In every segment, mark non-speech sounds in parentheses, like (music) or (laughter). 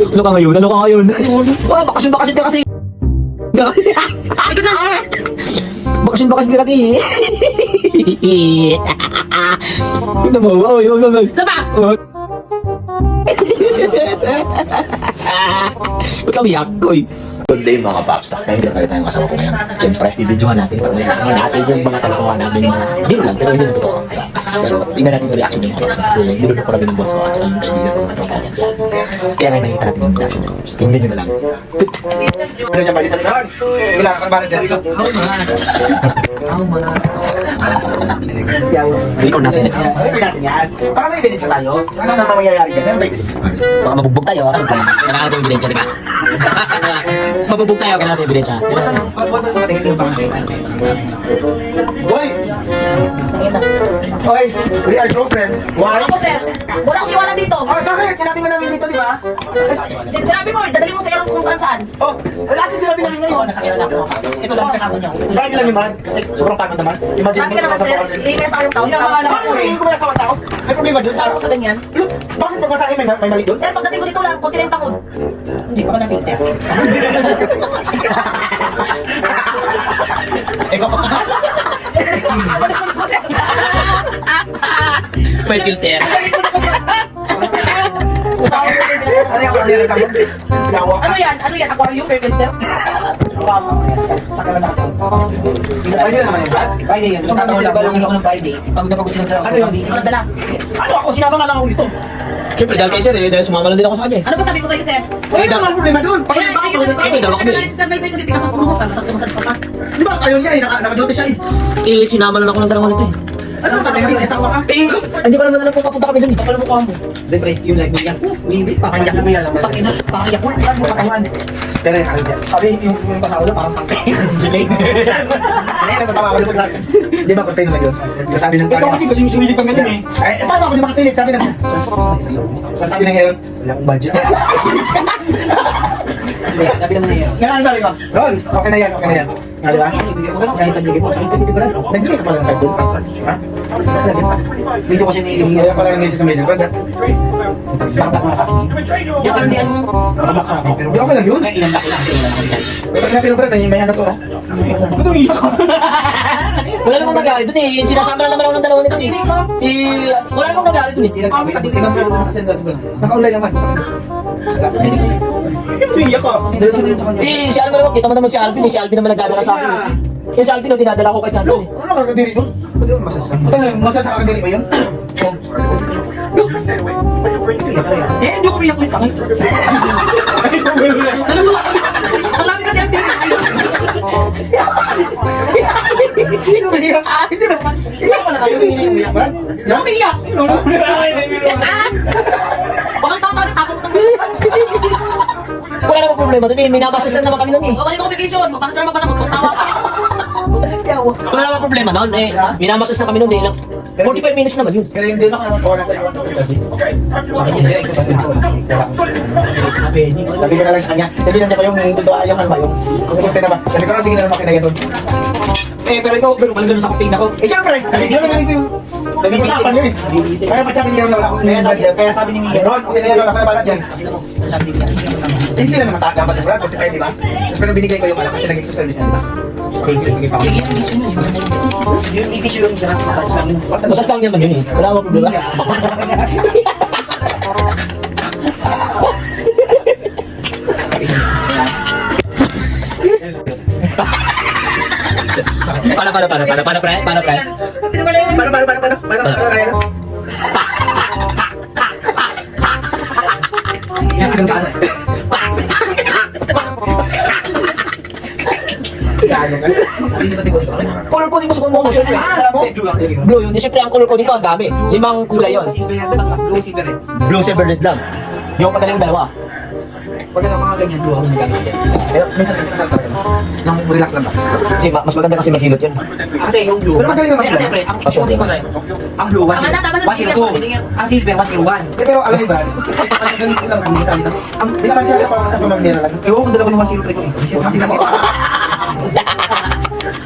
Ano ka ngayon? Ano ka ngayon? Wala, bakasyon, bakasyon ka kasi. Bakasyon, bakasyon ka kasi. Tignan mo, oh, yun, yun, yun. Saba! Oh. Huwag kami yakoy. Good day mga paps. Ngayon tayo tayong kasama ko ngayon. Siyempre, bibidyohan natin para may natin yung mga talaga namin yung deal lang, pero hindi na totoo. Diba? Pero tingnan natin yung reaction ng mga paps kasi nilunok ko rin ng boss ko at saka yung kaibigan ko ng tropa niya. Kaya, ngayon nakita natin yung reaction ng paps. Tingnan nyo na lang. Ano siya balitan karon? Wala ka ba dyan? Record natin. Ay, natin yan. Para may evidence tayo. Ano na mangyayari dyan? Ano may evidence? Baka mabugbog tayo. ah. Kailangan natin yung ebidensya, di ba? (laughs) Mabugbog tayo, kailangan natin yung ebidensya. Pag-buwan ko patingin yung pangalan. Boy! Oy, we are girlfriends. Why? Ako, sir. Wala akong iwanan dito. Oh, bakit? Sinabi nga namin dito, di ba? Sin- Sinabi mo, dadali kung saan-saan. Oh, wala natin sinabi namin ngayon. Nakakira na ako. Ito lang kasama niyo. Bakit lang yung man? Kasi sobrang pagod naman. Imagine Sabi ka naman, sir. Hindi na sa akin tao. Hindi naman alam ko, hindi ko sa tao. May problema doon sa Saan ako sa ganyan? Bakit pag masahe may, may mali doon? Sir, pagdating ko dito lang, konti lang yung pangod. Hindi pa ka na-filter. (laughs) Ikaw pa ka. May filter. (laughs) Ano yung ka mo? Ka. Ano yan? Ano yan? Aquarium, may filter? Saka lang ako. Pwede na naman yun, Brad. Friday yan. Gusto ko lang balong ako ng Friday. Pagod na pagod silang dalawa. Ano yun? Ano dala? Ano ako? Sinama nga lang ako dito. Siyempre, dahil kayo sir, eh, dahil sumama lang din ako sa kanya. eh. Ano ba sabi ko sa'yo, sir? Wala naman problema doon. Pag Kaya, bakit kaya, sir, Ay, dalawa kami. kaya, sir, sir, sir, kasi tigas ang puro mo. Paano sa sumasalit ka pa? Di ba ayaw niya eh, naka- nakadote siya eh. Eh, sinama lang ako ng dalawa nito eh. Ano sabi ko, may asawa ka? Eh, hindi ko naman alam kung papunta kami dun. Kapal mo ko mo. Siyempre, yung like mo yan. Uwi, parang yak mo yan. Pakina, parang yak mo. Yan mo katawan. Pero yung ano dyan. Sabi, yung yung pasawa doon, parang tangke. (laughs) Jelaine. Jelaine, ano tatawa ko doon sa akin. Di ba container lang yun? Sabi ng Ikaw kasi kasi sumilit kang ganyan eh. Ay, eh, paano ako di makasilip? Sabi ng... Sabi ng Aaron, wala akong budget. (laughs) Hindi, Sabi naman na yan. Nga ano sabi ko, Ron, okay na yan, okay na yan. Nga diba? Yan, tabligin mo. Sabi, tabligin mo na. Nagbigay ka pala ng card doon. Ha? Video kasi ni Kaya pala yung message sa message, Brad. Nakabak sa akin. Yung kalandian mo. Nakabak sa akin. Pero okay lang yun. May ilang laki lang. Pero pag napilo, Brad, may may hanap ko. ha? Ba't umiyak ka? (laughs) Wala namang nangyari dun eh. Sinasama lang naman ako ng dalawa nito eh. Si... Wala namang nangyari dun eh. Tingnan mo nakasend doon sa Brad. Naka-online naman. Umiyak ka. Diretso din sa kanya. Eh, si ano naman, kita mo naman si Alvin eh. Si Alvin naman nagdadala sa akin eh. Yung si Alvin, dinadala ko saan saan eh. Ano nakakadiri doon? Pwede mo masasama. Ito nga, masasa kakadiri ba yun? Eh, hindi ko piyak umiyak. Hindi tayo tapos ng Wala namang problema dun eh. Minamasasan naman kami nun eh. Ko vacation. Magpasok ka naman pala, magpasawa ka. Wala namang problema nun eh. Minamasas na kami nun eh. Ilang- 45 minutes naman yun. Pero yung doon ako na sa iyo. Sabi na siya. Sabi, hindi ko Sabi ko na lang sa kanya, kasi nandiyan ko yung totoo, yung ano ba, yung kumunti na ba? Sabi ko na, sige na naman kinaya doon. Eh, pero ikaw, pero pala ganun sa kuting ako. Eh, syempre, yun na ganito yung nag-usapan yun eh. Kaya pa sabi wala akong Kaya sabi, kaya sabi ni Ron, okay na yan, ka na bala dyan. Sabi ni? Hindi sila naman dapat yung Brad, 45, di ba? Tapos pero binigay ko yung ano kasi nag-exercise na, di ba? Okay, binigay pa ako. Bigyan ng issue mo. Yung dyan, massage lang. Masas lang naman yun eh. Wala namang problema. Para, para, para, para, para, pre, para, pre. Paano, paano, paano, paano, paano, paano, kaya na? Yan, ang gana. Color coding mo sa kung mo, syempre. Alam mo? Blue yun. Di syempre ang color coding ko ang dami. Limang kulay yun. Blue, silver, red. Blue, silver, red lang. Yung padaling dalawa. Pag ano, mga ganyan, blue ako nagamit yan. Pero minsan kasi kasal pa rin. Nang relax lang ba? Kasi ma- mas maganda kasi maghilot yun. Kasi yung blue. Pero magaling naman Kasi sila. siyempre, ang shooting ko sa'yo. Ang blue, Tama na, tama na, 102. Ang silver, 101. Eh, pero alam mo ba? (laughs) Ang galing ko lang sabi na. Ang binakan siya parang sa pamamilya lang. Ewan ko dala ko ng 103 ko. eh. Kasi (laughs)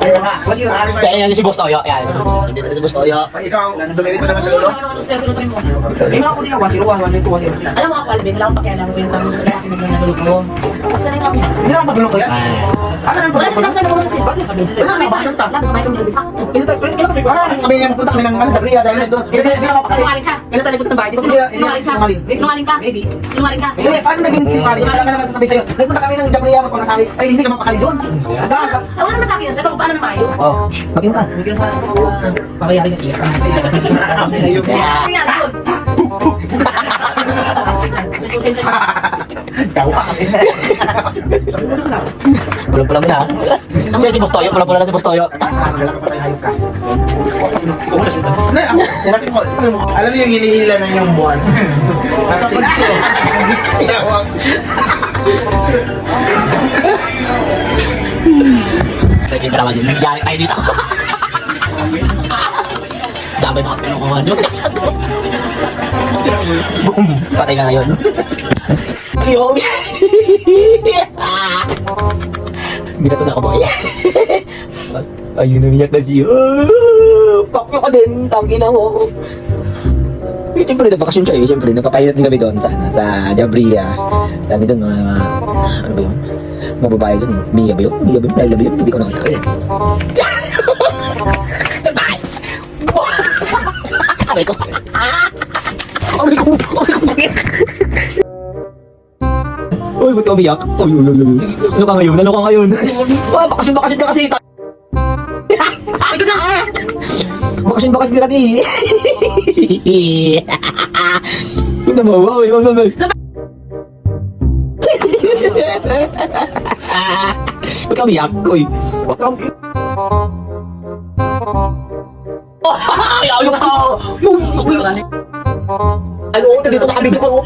mo. Kaya nga, 103. Kaya yan si Boss Toyo. Yan si Boss Toyo. Hindi na si Boss Toyo. Ikaw, dumirito naman sa Ano lolo. ano ano sir, sinutuin mo. May mga ko din ako, 101, 102, 103. Alam mo ako, Alvin, wala akong pakialam. Wala akong Oo. Sanay kami. Hindi naman pabulong ko yan. Ano Wala pabulong ko sabi ko sa Ba't yung sabi mo Wala sa'yo? may Bakasyon ka. Labas sa may kumilibit. Ah, Ilan tayo, ilan kami, kami nga mapunta kami ng ano, Gabriela dahil doon. Tayo sila mapakali. Sinungaling siya. Ilan tayo punta ng bahay? Sinungaling siya. sinungaling. Ka. Maybe. Sinungaling ka. Hindi, paano naging sinungaling? Wala ka naman sasabihin sa'yo. Nagpunta kami ng Gabriela magpamasahe. Ay, hindi ka mapakali doon. Wala naman sa akin. Sabi ko, paano na maayos? Oh, maging ka. Maging ka. Pakayari ng iyak. Ano nangyari doon? Pasensya ka. Kami. Walang pala mo na. Yan si Bostoyo, walang pala na si Bostoyo. Ka ka. Ano, alam mo yung hinihila na yung buwan. Sa pagko. Tiyawag. Teka, drama din. Nangyari tayo dito. Dami mga kinukuha nyo. Boom! Patay ka ngayon. Yung! Binato na ako boy. Ayun, umiyak na siya. Pakyo ka din, tangina mo. Eh, siyempre, nagbakasyon siya eh. Siyempre, nagpapahinat din kami doon sa, ano, sa Jabria. Dami doon, mga, ano ba yun? Mga babae doon eh. Mia ba yun? Mia ba yun? Laila ba yun? Hindi ko nakita yun. (laughs) Goodbye! Aray ko! Aray ko! Aray ko! Uy, ba't umiyak? Uy, uy, uy, uy. Ano ka ngayon? Ano ka ngayon? (laughs) Ah, bakasyon, bakasyon ka kasi! (laughs) Bakasyon, bakasyon ka kasi! Huwag na mawawa, uy, uy, uy, uy. Huwag ka umiyak, uy. Huwag ka umiyak. Ay, ayok ka! Uy, uy, uy. Ano, nandito na kami dito.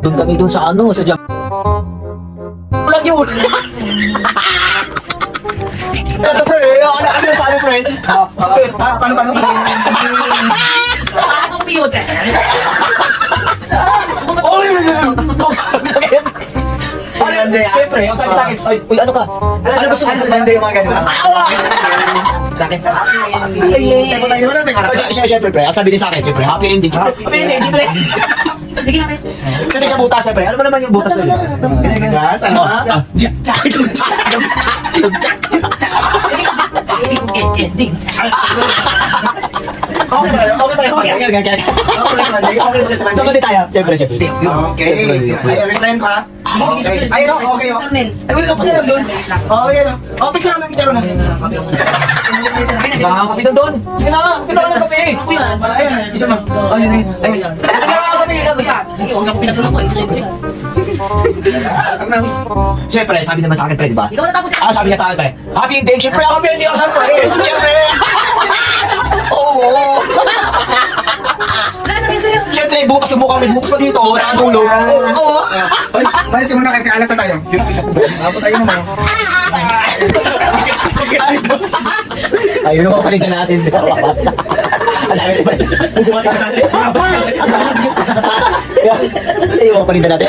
Doon kami doon sa ano, sa jam. Yun! Ito sir, ano, ano yung sabi friend? Ah, ah, paano, paano? Ah, computer. Uy! Huwag sakit! Ano, Siyempre, ang sabi sa akin, ay, Uy, ano ka? Ano gusto mo? Ano, yung mga ganun. Sa akin, sa akin. Tayo tayo na, tayo Kasi siya, siyempre, pre, at sabi din sa akin, siyempre, happy ending. Happy ending, siyempre. Na. Kasi sa butas, siyempre, ano ba naman yung butas mo? Gas, ano? Tsak. Okay ba? Okay ba? Okay, okay, okay, okay. Okay ba? Okay ba? So, mali tayo. Siyempre, siyempre. Okay. Ay, replyan ko ha. Okay. Ay, no, okay. oh. Ay, wala ko yan doon. Oh, yan. oh. Oh, picture naman, picture naman. Baka kapi doon. Sige na, kailangan ng kape. Ayun, isa mo. Oh, yun, ayun. Ayun. Ako ko. Siyempre, sabi naman sa akin, pre, di ba? Ikaw na tapos. Ah, sabi niya sa akin, pre. Happy ending, siyempre, happy ending ako siyempre. (laughs) Siyempre. Oo. Wala sabihin sa'yo. Siyempre, bukas yung mukha, may bukas pa dito, sa dulo. Oo. Ay, Malis muna kasi alas na tayo. Tapos tayo naman. Ayun naman panig na natin. Ang dami na panig. Ayun naman panig na natin.